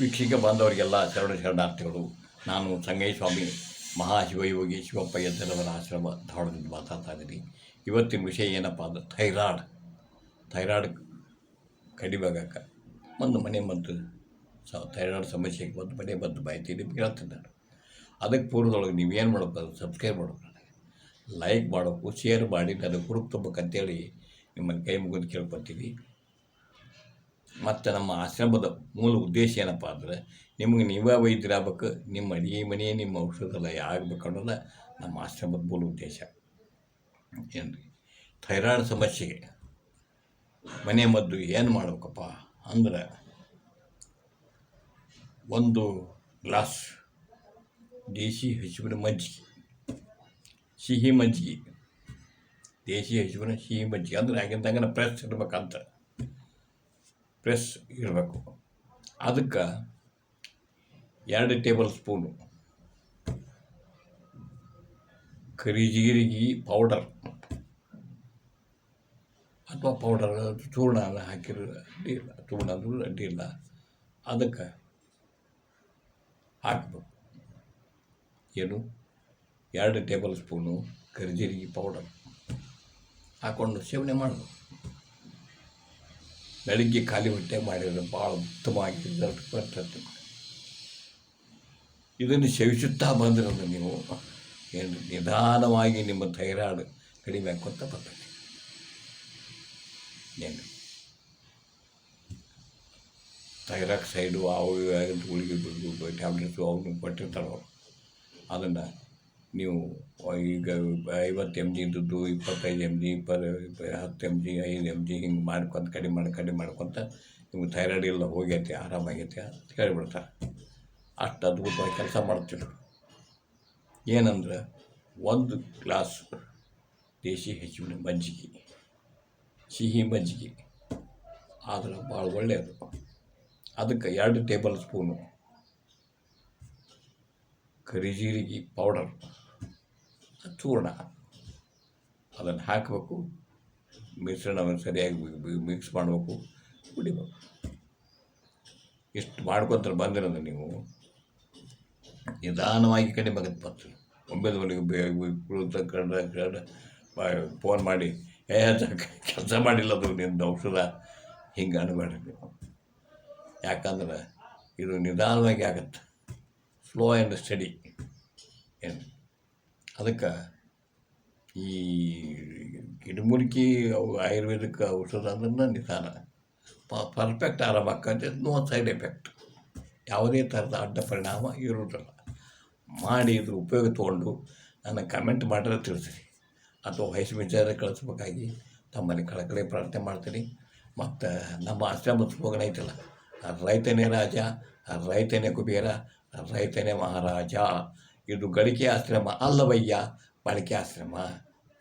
ವೀಕ್ಷಿಕ ಬಂದವರಿಗೆಲ್ಲ ಶರಣ ಶರಣಾರ್ಥಿಗಳು, ನಾನು ಸಂಗಯ್ಯ ಸ್ವಾಮಿ ಮಹಾಶಿವಯೋಗಿ ಶಿವಪ್ಪ ಎದ್ದರವರ ಆಶ್ರಮ ಧಾರವಾಡದಿಂದ ಮಾತಾಡ್ತಾ ಇದ್ದೀನಿ. ಇವತ್ತಿನ ವಿಷಯ ಏನಪ್ಪ ಅಂದ್ರೆ ಥೈರಾಯ್ಡ್. ಥೈರಾಯ್ಡ್ ಕಡಿಮೆ ಆಗಕ್ಕೆ ಒಂದು ಮನೆ ಮದ್ದು ಸ ಥೈರಾಯ್ಡ್ ಸಮಸ್ಯೆಗೆ ಬಂದು ಮನೆ ಮದ್ದು ಮಾಹಿತಿ ನಿಮ್ಗೆ ಹೇಳ್ತಿದ್ದಾರೆ ಅದಕ್ಕೆ ಪೂರ್ವದೊಳಗೆ ನೀವೇನು ಮಾಡಬೇಕು ಸಬ್ಸ್ಕ್ರೈಬ್ ಮಾಡಬೇಕು ಲೈಕ್ ಮಾಡಬೇಕು, ಶೇರ್ ಮಾಡಿ ನನಗೆ ಹುರುಪು ತುಂಬಬೇಕಂತೇಳಿ ನಿಮ್ಮನ್ನು ಕೈ ಮುಗಿದು ಕೇಳ್ಕೊತೀನಿ ಮತ್ತು ನಮ್ಮ ಆಶ್ರಮದ ಮೂಲ ಉದ್ದೇಶ ಏನಪ್ಪ ಅಂದ್ರೆ ನಿಮಗೆ ನೀವೇ ವೈದ್ಯರಾಗಬೇಕು ನಿಮ್ಮ ಅಡಿಗೆ ಮನೆ ನಿಮ್ಮ ಔಷಧಾಲಯ ಆಗಬೇಕು ಅನ್ನೋದು ನಮ್ಮ ಆಶ್ರಮದ ಮೂಲ ಉದ್ದೇಶ. ಏನು ಥೈರಾಯ್ಡ್ ಸಮಸ್ಯೆಗೆ ಮನೆ ಮದ್ದು ಏನು ಮಾಡ್ಬೇಕಪ್ಪ ಅಂದ್ರೆ ಒಂದು ಗ್ಲಾಸ್ ದೇಶಿ ಹಸುವಿನ ಮಜ್ಜಿಗೆ, ಸಿಹಿ ಮಜ್ಜಿಗೆ. ದೇಶಿ ಹಸುವಿನ ಸಿಹಿ ಮಜ್ಜಿಗೆ ಅಂದ್ರೆ ಆಗಿಂದಾಗ ಪ್ರೆಸ್ ಇರ್ಬೇಕಂತ. ಪ್ರೆಸ್ ಇರಬೇಕು. ಅದಕ್ಕೆ ಎರಡು ಟೇಬಲ್ ಸ್ಪೂನು ಕರಿ ಜೀರಿಗೆ ಪೌಡರ್ ಅಥವಾ ಪೌಡರ್ ಚೂರ್ಣ ಹಾಕಿರೋ ಅಡ್ಡಿಯಿಲ್ಲ ಚೂರ್ಣ ಅಂದ್ರೂ ಇಲ್ಲ. ಅದಕ್ಕೆ ಹಾಕಬೇಕು. ಏನು? ಎರಡು ಟೇಬಲ್ ಸ್ಪೂನು ಕರಿಜೀರಿಗೆ ಪೌಡರ್ ಹಾಕ್ಕೊಂಡು ಸೇವನೆ ಮಾಡಬೇಕು. ಬೆಳಿಗ್ಗೆ ಖಾಲಿ ಹೊಟ್ಟೆ ಮಾಡಿದರೆ ಭಾಳ ಉತ್ತಮವಾಗಿ ರಿಸಲ್ಟ್ ಬರ್ತದೆ. ಇದನ್ನು ಸೇವಿಸುತ್ತಾ ಬಂದಿರೋದು ನೀವು, ಏನು ನಿಧಾನವಾಗಿ ನಿಮ್ಮ ಥೈರಾಯ್ಡ್ ಕಡಿಮೆ ಆಕ್ಕೊತ ಬರ್ತದೆ. ಏನು? ಥೈರಾಕ್ಸೈಡು ಅವು ಗುಳಿಗೆ ಟ್ಯಾಬ್ಲೆಟ್ಸು ಅವನು ಕೊಟ್ಟಿರ್ತಾರೆ ಅದನ್ನು ನೀವು ಈಗ ಐವತ್ತು ಎಂ ಜಿ ಇದ್ದದ್ದು ಇಪ್ಪತ್ತೈದು ಎಂ ಜಿ ಇಪ್ಪ ಹತ್ತು ಎಂ ಜಿ ಐದು ಎಂ ಜಿ ಹಿಂಗೆ ಮಾಡ್ಕೊತ, ಕಡಿಮೆ ಮಾಡಿ, ಕಡಿಮೆ ಮಾಡ್ಕೊತ ನಿಮ್ಗೆ ಥೈರಾಯ್ಡ್ ಎಲ್ಲ ಹೋಗೈತೆ, ಆರಾಮಾಗೈತೆ ಅಂತ ಹೇಳಿಬಿಡ್ತಾರೆ. ಅಷ್ಟು ಅದ್ಭುತವಾಗಿ ಕೆಲಸ ಮಾಡ್ತೀವಿ ಏನಂದ್ರೆ ಒಂದು ಗ್ಲಾಸ್ ದೇಶಿ ಹೆಚ್ಚಿನ ಮಜ್ಜಿಗೆ, ಸಿಹಿ ಮಜ್ಜಿಗೆ, ಆದ್ರೆ ಭಾಳ ಒಳ್ಳೆಯದು ಅದಕ್ಕೆ ಎರಡು ಟೇಬಲ್ ಸ್ಪೂನು ಕರಿಜೀರಿಗೆ ಪೌಡರ್ ಚೂರ್ಣ ಅದನ್ನು ಹಾಕಬೇಕು, ಮಿಶ್ರಣವನ್ನು ಸರಿಯಾಗಿ ಮಿಕ್ಸ್ ಮಾಡಬೇಕು, ಕುಡಿಬೇಕು. ಇಷ್ಟು ಮಾಡ್ಕೊತ ಬಂದಿರೋದು ನೀವು, ನಿಧಾನವಾಗಿ ಕಡಿಮೆ ಆಗುತ್ತೆ ಬರ್ತದೆ ಕಂಡ ಫೋನ್ ಮಾಡಿ, ಏ ಕೆಲಸ ಮಾಡಿಲ್ಲ ಅದು ನಿಮ್ಮದು ಔಷಧ. ಹಿಂಗೆ ಅನ್ಬೇಡ್ರಿ ನೀವು. ಯಾಕಂದ್ರೆ ಇದು ನಿಧಾನವಾಗಿ ಆಗತ್ತೆ. ಸ್ಲೋ ಆ್ಯಂಡ್ ಸ್ಟಡಿ ಏನು ಅದಕ್ಕೆ ಈ ಗಿಡಮೂಲಿಕೆ ಅವು ಆಯುರ್ವೇದಿಕ್ ಔಷಧ ಅಂದ್ರೆ ನಿಧಾನ. ಪರ್ಫೆಕ್ಟ್ ಪರ್ಫೆಕ್ಟ್ ಆಗ್ತದೆ ನೋ ಸೈಡ್ ಎಫೆಕ್ಟ್ ಯಾವುದೇ ಥರದ ಅಡ್ಡ ಪರಿಣಾಮ ಇರುವುದಿಲ್ಲ. ಮಾಡಿ ಇದ್ರ ಉಪಯೋಗ ತೊಗೊಂಡು ನನಗೆ ಕಮೆಂಟ್ ಮಾಡಿದ್ರೆ ತಿಳಿಸ್ರಿ ಅಥವಾ ವಯಸ್ಸು ವಿಚಾರ ಕಳಿಸ್ಬೇಕಾಗಿ ತಮ್ಮಲ್ಲಿ ಕಳಕಳಿ ಪ್ರಾರ್ಥನೆ ಮಾಡ್ತೀನಿ. ಮತ್ತು ನಮ್ಮ ಆಶ್ರಮ ಸ್ಲೋಗನ್ ಐತಲ್ಲ ರೈತನೇ ರಾಜ ರೈತನೇ ಕುಬೇರ ರೈತನೇ ಮಹಾರಾಜ, ಇದು ಗಳಿಕೆ ಆಶ್ರಮ ಅಲ್ಲವಯ್ಯ ಬಳಕೆ ಆಶ್ರಮ.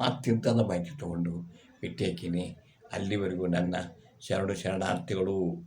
ಮತ್ತಿಂತನ ಮಾಹಿತಿ ತಗೊಂಡು ಬಿಟ್ಟೇಕಿನಿ. ಅಲ್ಲಿವರೆಗೂ ನನ್ನ ಶರಣು ಶರಣಾರ್ಥಿಗಳು